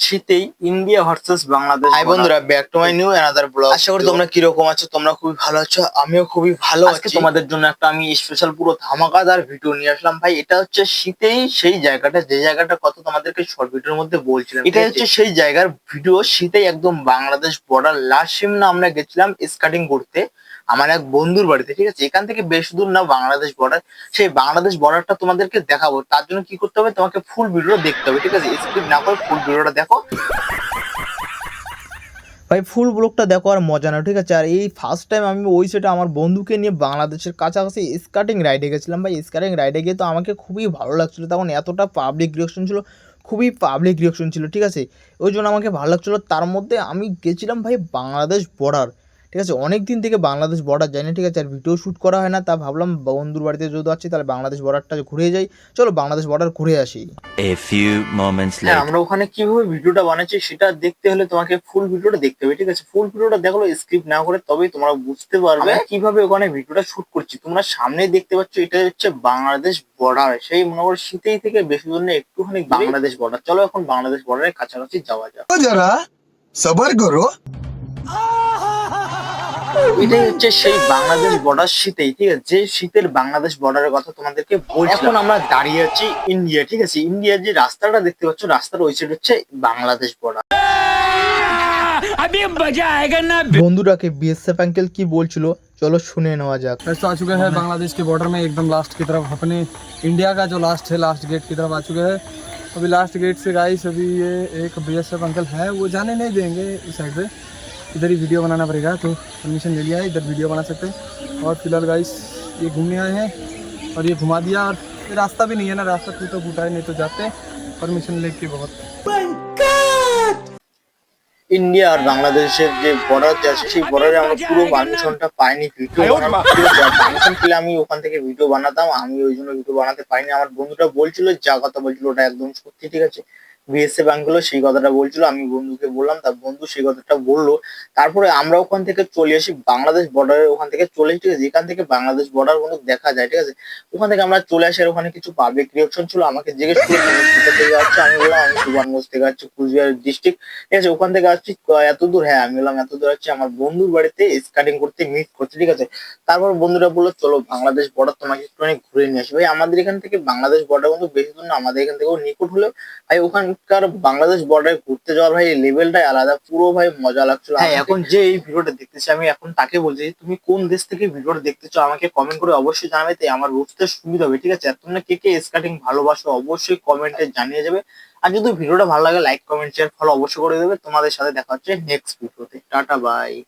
শীতেই India versus Bangladesh hi বন্ধুরা back to my new another blog আশা করি তোমরা কীরকম আছো? তোমরা খুবই ভালো আছো? আমিও খুবই ভালো আছি। তোমাদের জন্য একটা আমি স্পেশাল পুরো ধামাকাদার ভিডিও নিয়ে আসলাম। ভাই এটা হচ্ছে শীতেই সেই জায়গাটা যে জায়গাটা কত তোমাদেরকে শর্ট ভিডিওর মধ্যে বলছিলাম এটা হচ্ছে সেই জায়গার ভিডিও শীতেই একদম বাংলাদেশ বর্ডার লাস্ট সিমনা আমরা গেছিলাম স্কাটিং করতে। আমার এক বন্ধুর বাড়িতে, ঠিক আছে? এখান থেকে বেশ দূর না বাংলাদেশ বর্ডার সেই বাংলাদেশ বর্ডারটা তোমাদেরকে দেখাবো। তার জন্য কি করতে হবে? তোমাকে ফুল ভিডিওটা দেখতে হবে, ঠিক আছে? স্কিপ না করে ফুল ভিডিওটা দেখো। ভাই ফুল ব্লকটা দেখো আর মজা না ঠিক আছে? আর এই ফার্স্ট টাইম আমি ওই সেটা আমার বন্ধুকে নিয়ে বাংলাদেশের কাছাকাছি স্কাটিং রাইডে গেছিলাম। ভাই স্কাটিং রাইডে গিয়ে তো আমাকে খুবই ভালো লাগছিল। তখন এতটা পাবলিক রিয়াকশন ছিল, খুবই পাবলিক রিয়াকশন ছিল, ঠিক আছে? ওই জন্য আমাকে ভালো লাগছিল। তার মধ্যে আমি গেছিলাম, ভাই, বাংলাদেশ বর্ডার ঠিক আছে? অনেক দিন থেকে বাংলাদেশ বর্ডার যায় না ঠিক আছে? আর ভিডিও শ্যুট করা হয় না তা ভাবলাম বন্ধুর বাড়িতে যদি আছি তাহলে বাংলাদেশ বর্ডারটা ঘুরে যাই। চলো বাংলাদেশ বর্ডার ঘুরে আসি। এ ফিউ মোমেন্টস আমরা ওখানে কীভাবে ভিডিওটা বানাচ্ছি সেটা দেখতে হলে তোমাকে ফুল ভিডিওটা দেখতে হবে ঠিক আছে? ফুল ভিডিওটা দেখো স্ক্রিপ্ট না করে তবেই তোমরা বুঝতে পারবে কীভাবে ওখানে ভিডিওটা শুট করছি। তোমরা সামনে দেখতে পাচ্ছ এটা হচ্ছে বাংলাদেশ বর্ডার সেই মনে করো শীতেই থেকে বেশি জন্য একটুখানি বাংলাদেশ বর্ডার চলো এখন বাংলাদেশ বর্ডারের কাছাকাছি যাওয়া যাক। যারা সবার করো এটাই হচ্ছে সেই বাংলাদেশ বর্ডার শীতেই ঠিক আছে যে শীতের বাংলাদেশ বর্ডারের কথা তোমাদেরকে বলছি এখন আমরা দাঁড়িয়ে আছি ইন্ডিয়া ঠিক আছে ইন্ডিয়ার যে রাস্তাটা দেখতে পাচ্ছ রাস্তার ওই সাইড হচ্ছে বাংলাদেশ বর্ডার বন্ধুটাকে বিএসএফ অ্যাঙ্কেল কি বলছিল চলো শুনে নেওয়া যাক ऐसा आ चुके हैं बांग्लादेश के बॉर्डर में एकदम लास्ट की तरफ अपने इंडिया का जो लास्ट है लास्ट गेट की तरफ आ चुके हैं अभी लास्ट गेट से गाइस अभी ये एक बी अंकल है वो जाने नहीं देंगे इस साइड पे इधर ही वीडियो बनाना पड़ेगा तो परमिशन ले लिया है इधर वीडियो बना सकते हैं और फिलहाल गाइस ये घूमने आए हैं और ये घुमा दिया और ये रास्ता भी नहीं है ना रास्ता टूटा फूटा है नहीं तो जाते परमिशन लेके बहुत ইন্ডিয়া আর বাংলাদেশের যে বর্ডার আছে সেই বর্ডারে আমরা পুরো পারমিশনটা পাইনি ভিডিও পারমিশন পেলে আমি ওখান থেকে ভিডিও বানাতাম আমি ওই জন্য ভিডিও বানাতে পারিনি আমার বন্ধুটা বলছিল যা কথা বলছিল ওটা একদম সত্যি ঠিক আছে বিএসএফ ব্যাংকগুলো সেই কথাটা বলছিল, আমি বন্ধুকে বললাম, তার বন্ধু সেই কথাটা বলল। তারপরে আমরা ওখান থেকে চলে আসি বাংলাদেশ বর্ডারের ওখান থেকে চলে আসি, ঠিক আছে? এখান থেকে বাংলাদেশ বর্ডার কোনো দেখা যায়, ঠিক আছে? ওখান থেকে আমরা চলে আসি, আর ওখানে কিছু পাবলিক রিয়াকশন ছিল। আমাকে জিজ্ঞেস করে তুমি কোথা থেকে যাচ্ছ আমি বললাম, আমি সুবর্ণগঞ্জ থেকে যাচ্ছি কুচবিহার ডিস্ট্রিক্ট ঠিক আছে? ওখান থেকে আসছি এত দূর? হ্যাঁ আমি বললাম, এত দূর আসছি, আমার বন্ধুর বাড়িতে স্কাটিং করতে মিট করতে ঠিক আছে? তারপর বন্ধুরা বলল, চলো বাংলাদেশ বর্ডার তোমাকে একটুখানি ঘুরে নিয়ে আসি। ভাই, আমাদের এখান থেকে বাংলাদেশ বর্ডার কিন্তু বেশি দূর না, আমাদের এখান থেকেও নিকট হলেও, ভাই ওখানকার বাংলাদেশ বর্ডারে ঘুরতে যাওয়ার ভাই লেভেলটাই আলাদা। পুরো ভাই মজা লাগছিল। হ্যাঁ এখন যে এই ভিডিওটা দেখতেছি আমি এখন তাকে বলছি তুমি কোন দেশ থেকে ভিডিওটা দেখতেছো? আমাকে কমেন্ট করে অবশ্যই জানাবে তাই আমার বুঝতে সুবিধা হবে ঠিক আছে? আর তোমরা কে কে স্কাটিং ভালোবাসো অবশ্যই কমেন্টে জানিয়ে যাবে। আর যদি ভিডিওটা ভালো লাগে লাইক কমেন্ট শেয়ার ফলো অবশ্যই করে দেবে। তোমাদের সাথে দেখা হচ্ছে নেক্সট ভিডিওতে টাটা বাই